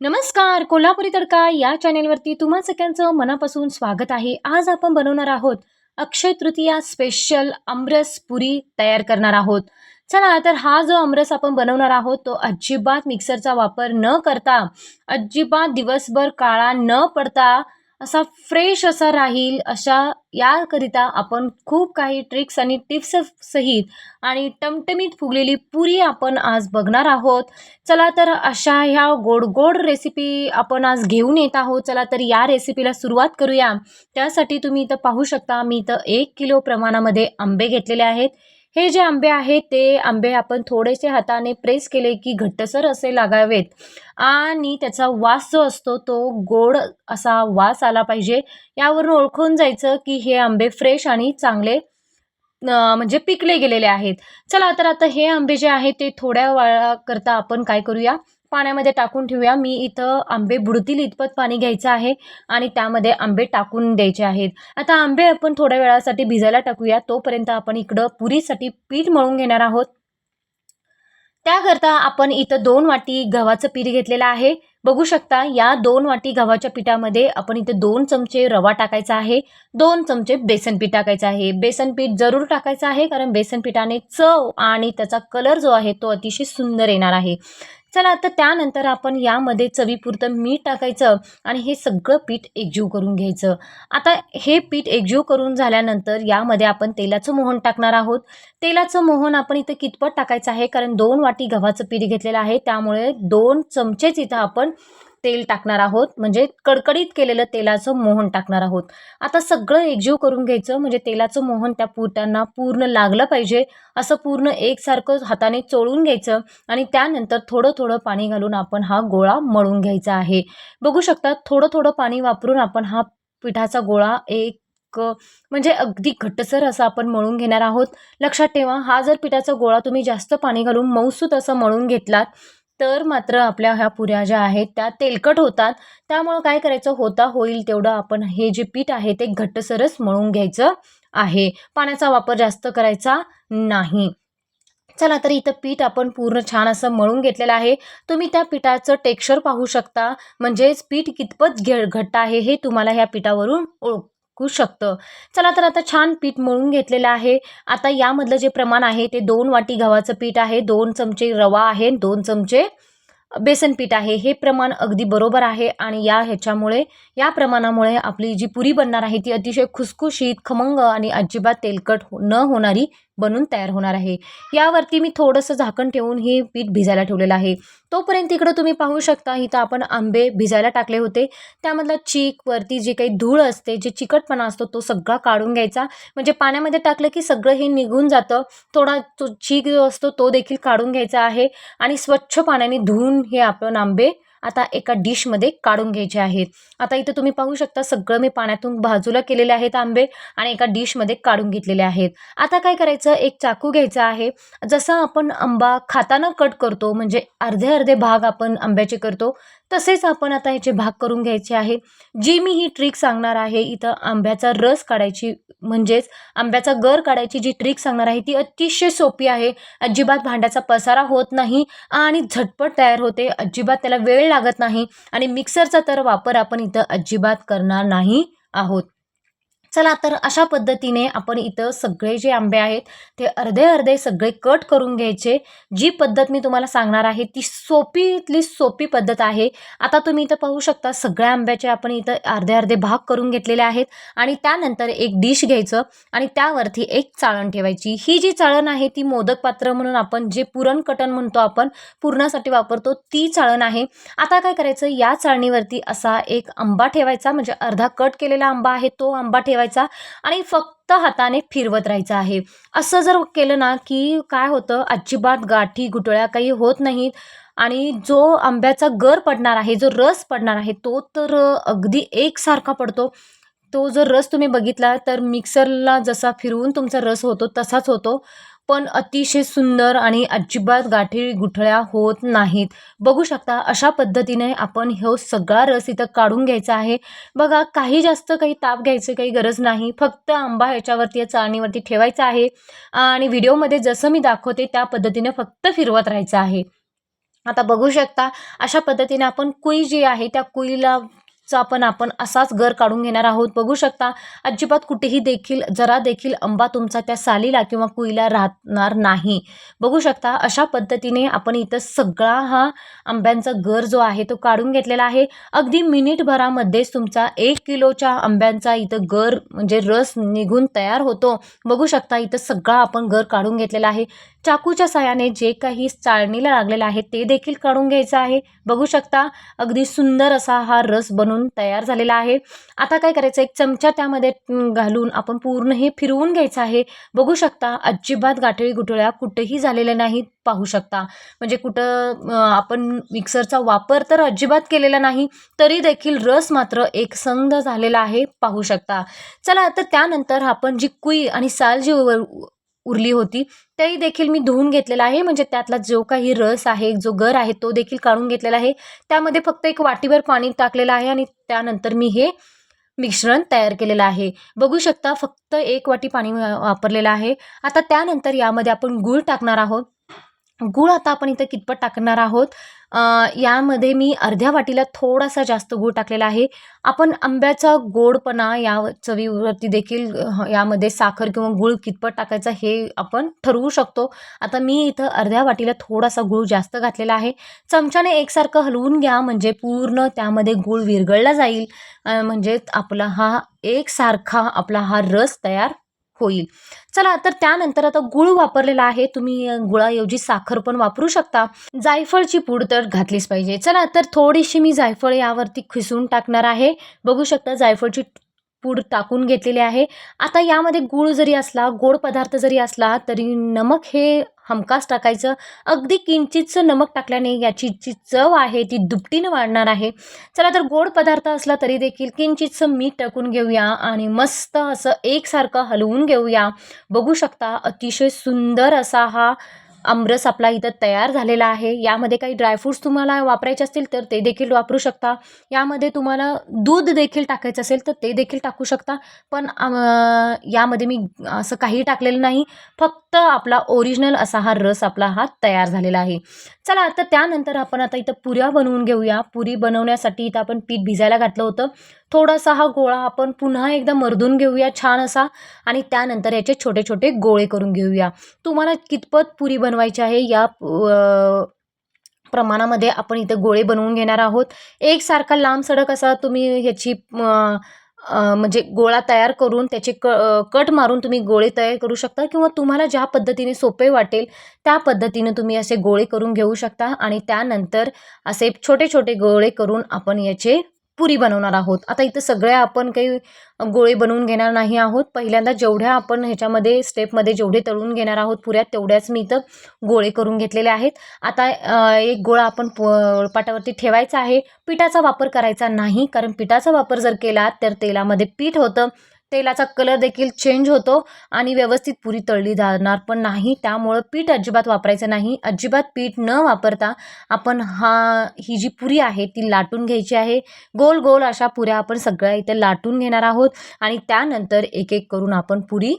नमस्कार कोल्हापुरी तडका या चॅनेलवरती तुम्हा सगळ्यांचं मनापासून स्वागत आहे. आज आपण बनवणार आहोत अक्षय तृतीया स्पेशल अमरस पुरी तयार करणार आहोत. चला तर हा जो अमरस आपण बनवणार आहोत तो अजिबात मिक्सरचा वापर न करता अजिबात दिवसभर काळा न पडता असा फ्रेश असा राहील अशा याकरिता आपण खूप काही ट्रिक्स आणि टिप्स सहित आणि टमटमीत फुगलेली पुरी आपण आज बघणार आहोत. चला तर अशा ह्या गोड गोड रेसिपी आपण आज घेऊन येत आहोत. चला तर या रेसिपीला सुरुवात करूया. त्यासाठी तुम्ही इथं पाहू शकता मी इथं एक किलो प्रमाणामध्ये आंबे घेतलेले आहेत. हे जे आंबे आहेत ते आंबे आपण थोडेसे हाताने प्रेस केले की घट्टसर असे लागावेत. आणि त्याचा वास जो असतो तो गोड असा वास आला पाहिजे. यावरून ओळखून जायचं की हे आंबे फ्रेश आणि चांगले म्हणजे पिकले गेलेले आहेत. चला तर आता हे आंबे जे आहेत ते थोड्या वेळाकरता आपण काय करूया? पाण्यामध्ये टाकून ठेवूया. मी इथं आंबे बुडतील इतपत पाणी घ्यायचं आहे आणि त्यामध्ये आंबे टाकून द्यायचे आहेत. आता आंबे आपण थोड्या वेळासाठी भिजायला टाकूया. तोपर्यंत आपण इकडं पुरीसाठी पीठ मळून घेणार आहोत. त्याकरता आपण इथं दोन वाटी गव्हाचं पीठ घेतलेलं आहे. बघू शकता या दोन वाटी गव्हाच्या पिठामध्ये आपण इथे दोन चमचे रवा टाकायचा आहे दोन चमचे बेसन पीठ टाकायचं आहे. बेसन पीठ जरूर टाकायचं आहे कारण बेसन पिठाने चव आणि त्याचा कलर जो आहे तो अतिशय सुंदर येणार आहे. चला आता त्यानंतर आपण यामध्ये चवीपुरतं मीठ टाकायचं आणि हे सगळं पीठ एकजीव करून घ्यायचं. आता हे पीठ एकजीव करून झाल्यानंतर यामध्ये आपण तेलाचं मोहन टाकणार आहोत. तेलाचं मोहन आपण इथं कितपत टाकायचं आहे? कारण दोन वाटी गव्हाचं पीठ घेतलेलं आहे. त्यामुळे दोन चमचेच इथं आपण तेल टाकणार आहोत म्हणजे कडकडीत केलेलं तेलाचं मोहन टाकणार आहोत. आता सगळं एकजीव करून घ्यायचं म्हणजे तेलाचं मोहन त्या पुरट्यांना पूर्ण लागलं पाहिजे असं पूर्ण एकसारखं हाताने चोळून घ्यायचं आणि त्यानंतर थोडं थोडं पाणी घालून आपण हा गोळा मळून घ्यायचा आहे. बघू शकता थोडं थोडं पाणी वापरून आपण हा पिठाचा गोळा एक म्हणजे अगदी घट्टसर असं आपण मळून घेणार आहोत. लक्षात ठेवा हा जर पिठाचा गोळा तुम्ही जास्त पाणी घालून मऊसूत असं मळून घेतलात तर मात्र आपल्या ह्या पुऱ्या ज्या आहेत त्या तेलकट होतात. त्यामुळं काय करायचं? होता होईल तेवढं आपण हे जे पीठ आहे ते घट्टसरच मळून घ्यायचं आहे. पाण्याचा वापर जास्त करायचा नाही. चला तर इथं पीठ आपण पूर्ण छान असं मळून घेतलेलं आहे. तुम्ही त्या पिठाचं टेक्स्चर पाहू शकता. म्हणजेच पीठ कितपत घे घट्ट आहे हे तुम्हाला ह्या पिठावरून ओळख कू शकतं. चला तर आता छान पीठ मळून घेतलेलं आहे. आता यामधलं जे प्रमाण आहे ते दोन वाटी गव्हाचं पीठ आहे दोन चमचे रवा आहे दोन चमचे बेसन पीठ आहे. हे प्रमाण अगदी बरोबर आहे आणि या ह्याच्यामुळे या प्रमाणामुळे आपली जी पुरी बनणार आहे ती अतिशय खुसखुशीत खमंग आणि अजिबात तेलकट हो न होणारी बनून तयार होणार आहे. यावरती मी थोडंसं झाकण ठेवून हे पीठ भिजायला ठेवलेलं आहे. तोपर्यंत इकडं तुम्ही पाहू शकता इथं आपण आंबे भिजायला टाकले होते. त्यामधला चीक वरती जे काही धूळ असते जे चिकटपणा असतो तो सगळा काढून घ्यायचा. म्हणजे पाण्यामध्ये टाकलं की सगळं हे निघून जातं. थोडा तो चीक जो असतो तो देखील काढून घ्यायचा आहे. आणि स्वच्छ पाण्याने धुवून हे आपण आंबे आता एका डिशमध्ये काढून घ्यायचे आहेत. आता इथं तुम्ही पाहू शकता सगळं मी पाण्यातून बाजूला केलेले आहेत आंबे आणि एका डिशमध्ये काढून घेतलेले आहेत. आता काय करायचं? एक चाकू घ्यायचा आहे. जसं आपण आंबा खाताना कट करतो म्हणजे अर्धे अर्धे भाग आपण आंब्याचे करतो तसेच आपण आता ह्याचे भाग करून घ्यायचे आहे. जी मी ही ट्रिक सांगणार आहे इथं आंब्याचा रस काढायची म्हणजेच आंब्याचा गर काढायची जी ट्रिक सांगणार आहे ती अतिशय सोपी आहे. अजिबात भांड्याचा पसारा होत नाही आणि झटपट तयार होते. अजिबात त्याला वेळ लागत नाही आणि मिक्सरचा तर वापर आपण इथं अजिबात करणार नाही आहोत. चला तर अशा पद्धतीने आपण इथं सगळे जे आंबे आहेत ते अर्धे अर्धे सगळे कट करून घ्यायचे. जी पद्धत मी तुम्हाला सांगणार आहे ती सोपीतली सोपी पद्धत आहे. आता तुम्ही इथं पाहू शकता सगळ्या आंब्याचे आपण इथं अर्धे अर्धे भाग करून घेतलेले आहेत आणि त्यानंतर एक डिश घ्यायचं आणि त्यावरती एक चाळण ठेवायची. ही जी चाळण आहे ती मोदक पात्र म्हणून आपण जे पुरण कटण म्हणतो आपण पुरणासाठी वापरतो ती चाळण आहे. आता काय करायचं या चाळणीवरती असा एक आंबा ठेवायचा म्हणजे अर्धा कट केलेला आंबा आहे तो आंबा ठेवायचा. ठेवायचा आणि फक्त हाताने फिरवत राहायचं आहे. असं जर केलं ना की काय होतं अजिबात गाठी गुटळ्या काही होत नाहीत आणि जो आंब्याचा गर पडणार आहे जो रस पडणार आहे तो तर अगदी एकसारखा पडतो. तो जर रस तुम्ही बघितला तर मिक्सरला जसा फिरवून तुमचा रस होतो तसाच होतो. पण अतिशय सुंदर आणि अजिबात गाठी गुठळ्या होत नाहीत. बघू शकता अशा पद्धतीने आपण हे सगळा रस इथं काढून घ्यायचा आहे. बघा काही जास्त काही ताप घ्यायचं काही गरज नाही. फक्त आंबा ह्याच्यावरती या चाळणीवरती ठेवायचा आहे. आणि व्हिडिओमध्ये जसं मी दाखवते त्या पद्धतीने फक्त फिरवत राहायचं आहे. आता बघू शकता अशा पद्धतीने आपण कुई जी आहे त्या कुईला चा पण आपण असाच गर काढून घेणार आहोत. बघू शकता अजिबात कुठेही देखील जरा देखील आंबा तुमचा त्या सालीला किंवा कुईला राहणार नाही. बघू शकता अशा पद्धतीने आपण इथं सगळा हा आंब्यांचा गर जो आहे तो काढून घेतलेला आहे. अगदी मिनिटभरामध्येच तुमचा एक किलोच्या आंब्यांचा इथं गर म्हणजे रस निघून तयार होतो. बघू शकता इथं सगळा आपण गर काढून घेतलेला आहे. चाकूच्या सहाय्याने जे काही चाळणीला लागलेलं आहे ते देखील काढून घ्यायचं आहे. बघू शकता अगदी सुंदर असा हा रस बनून तयार झालेला आहे. आता काय करायचं? एक चमचा त्यामध्ये घालून आपण पूर्ण हे फिरवून घ्यायचं आहे. बघू शकता अजिबात गाठळी गुठळ्या कुठेही झालेल्या नाहीत पाहू शकता. म्हणजे कुठं आपण मिक्सरचा वापर तर अजिबात केलेला नाही तरी देखील रस मात्र एकसंध झालेला आहे पाहू शकता. चला तर त्यानंतर आपण जी कुई आणि साल जी उरली होती तेही देखील मी धुवून घेतलेला आहे. म्हणजे त्यातला जो काही रस आहे जो गर आहे तो देखील काढून घेतलेला आहे. त्यामध्ये फक्त एक वाटीभर पाणी टाकलेलं आहे आणि त्यानंतर मी हे मिश्रण तयार केलेलं आहे. बघू शकता फक्त एक वाटी पाणी वापरलेलं आहे. आता त्यानंतर यामध्ये आपण गूळ टाकणार आहोत. गूळ आता आपण इथं कितपत टाकणार आहोत? यामध्ये मी अर्ध्या वाटीला थोडासा जास्त गूळ टाकलेला आहे. आपण आंब्याचा गोडपणा या चवीवरती देखील यामध्ये साखर किंवा गूळ कितपत टाकायचा हे आपण ठरवू शकतो. आता मी इथं अर्ध्या वाटीला थोडासा गूळ जास्त घातलेला आहे. चमच्याने एकसारखं हलवून घ्या म्हणजे पूर्ण त्यामध्ये गूळ विरघळला जाईल. म्हणजे आपला हा एकसारखा आपला हा रस तयार होईल. चला तर त्यानंतर आता गुळ वापरलेला आहे. तुम्ही गुळाऐवजी साखर पण वापरू शकता. जायफळची पूड तर घातलीच पाहिजे. चला तर थोडीशी मी जायफळ यावरती खिसून टाकणार आहे. बघू शकता जायफळची पूड टाकून घेतलेले आहे. आता यामध्ये गूळ जरी असला गोड पदार्थ जरी असला तरी नमक हे हमखास टाकायचं. अगदी किंचितचं नमक टाकल्याने याची जी चव आहे ती दुपटीनं वाढणार आहे. चला तर गोड पदार्थ असला तरी देखील किंचितचं मीठ टाकून घेऊया आणि मस्त असं एकसारखं हलवून घेऊया. बघू शकता अतिशय सुंदर असा हा आमरस आपला इथं तयार झालेला आहे. यामध्ये काही ड्रायफ्रूट्स तुम्हाला वापरायचे असतील तर ते देखील वापरू शकता. यामध्ये तुम्हाला दूध देखील टाकायचं असेल तर ते देखील टाकू शकता. पण यामध्ये मी असं काही टाकलेलं नाही. फक्त आपला ओरिजिनल असा हा रस आपला हा तयार झालेला आहे. चला तर त्यानंतर आपण आता इथं पुऱ्या बनवून घेऊया. पुरी बनवण्यासाठी इथं आपण पीठ भिजायला घातलं होतं. थोडासा हा गोळा आपण पुन्हा एकदा मर्दून घेऊया छान असा आणि त्यानंतर याचे छोटे छोटे गोळे करून घेऊया. तुम्हाला कितपत पुरी बनवायची आहे या प्रमाणामध्ये आपण इथे गोळे बनवून घेणार आहोत. एकसारखा लांब सडक असा तुम्ही ह्याची म्हणजे गोळा तयार करून त्याचे क कट मारून तुम्ही गोळे तयार करू शकता किंवा तुम्हाला ज्या पद्धतीने सोपे वाटेल त्या पद्धतीने तुम्ही असे गोळे करून घेऊ शकता आणि त्यानंतर असे छोटे छोटे गोळे करून आपण याचे पुरी बनवणार आहोत. आता इथं सगळ्या आपण काही गोळे बनवून घेणार नाही आहोत. पहिल्यांदा जेवढ्या आपण ह्याच्यामध्ये स्टेपमध्ये जेवढे तळून घेणार आहोत पुऱ्या तेवढ्याच मी इथं गोळे करून घेतलेले आहेत. आता एक गोळा आपण पाटावरती ठेवायचा आहे. पिठाचा वापर करायचा नाही. कारण पिठाचा वापर जर केला तर तेलामध्ये पीठ होतं. तेलाचा कलर देखील चेंज होतो आणि व्यवस्थित पुरी तळली जाणार पण नाही. त्यामुळं पीठ अजिबात वापरायचं नाही. अजिबात पीठ न वापरता आपण हा ही जी पुरी आहे ती लाटून घ्यायची आहे. गोल गोल अशा पुऱ्या आपण सगळ्या इथे लाटून घेणार आहोत आणि त्यानंतर एक एक करून आपण पुरी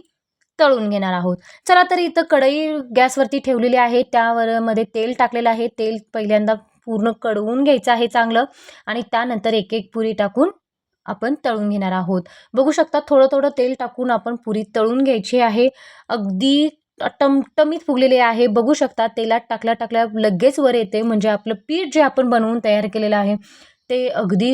तळून घेणार आहोत. चला तर इथं कढई गॅसवरती ठेवलेली आहे. त्यावर मध्ये तेल टाकलेलं आहे. तेल पहिल्यांदा पूर्ण कडवून घ्यायचं आहे चांगलं आणि त्यानंतर एक एक पुरी टाकून आपण तळून घेणार आहोत. बघू शकता थोडं थोडं तेल टाकून आपण पुरी तळून घ्यायची आहे. अगदी टमटमीत फुगलेले आहे. बघू शकता तेलात टाकल्या टाकल्या लगेच वर येते. म्हणजे आपलं पीठ जे आपण बनवून तयार केलेलं आहे ते अगदी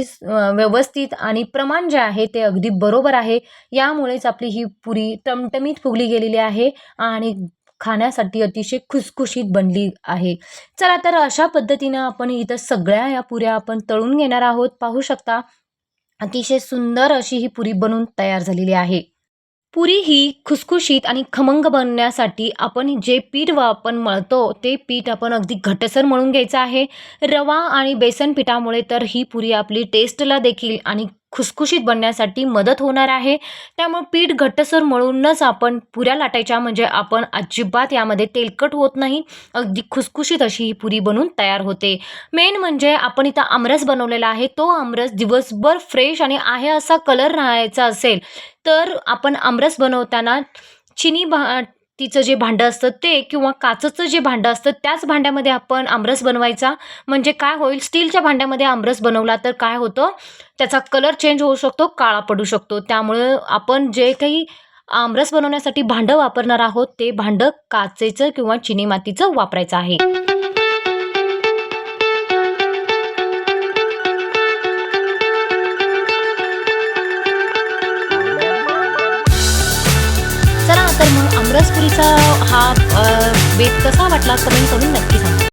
व्यवस्थित आणि प्रमाण जे आहे ते अगदी बरोबर आहे. यामुळेच आपली ही पुरी टमटमीत फुगली गेलेली आहे आणि खाण्यासाठी अतिशय खुसखुशीत बनली आहे. चला तर अशा पद्धतीनं आपण इथं सगळ्या या पुऱ्या आपण तळून घेणार आहोत. पाहू शकता अतिशय सुंदर अशी ही पुरी बनून तयार झालेली आहे. पुरी ही खुसखुशीत आणि खमंग बनण्यासाठी आपण जे पीठ आपण मळतो ते पीठ आपण अगदी घटसर म्हणून घ्यायचं आहे. रवा आणि बेसन पिठामुळे तर ही पुरी आपली टेस्टला देखील आणि खुसखुशीत बनण्यासाठी मदत होणार आहे. त्यामुळे पीठ घट्टसर मळूनच आपण पुऱ्या लाटायच्या म्हणजे आपण अजिबात यामध्ये तेलकट होत नाही. अगदी खुसखुशीत अशी ही पुरी बनून तयार होते. मेन म्हणजे आपण इथं आमरस बनवलेला आहे. तो आमरस दिवसभर फ्रेश आणि आहे असा कलर राहायचा असेल तर आपण आमरस बनवताना चिनी भा तिचं जे भांडं असतं ते किंवा काचचं जे भांडं असतं त्याच भांड्यामध्ये आपण आमरस बनवायचा. म्हणजे काय होईल? स्टीलच्या भांड्यामध्ये आमरस बनवला तर काय होतं? त्याचा कलर चेंज होऊ शकतो काळा पडू शकतो. त्यामुळं आपण जे काही आमरस बनवण्यासाठी भांडं वापरणार आहोत ते भांडं काचेचं किंवा चिनी मातीचं वापरायचं आहे. चला तर हा बेत कसा वाटला कमेंट करून नक्की सांगा.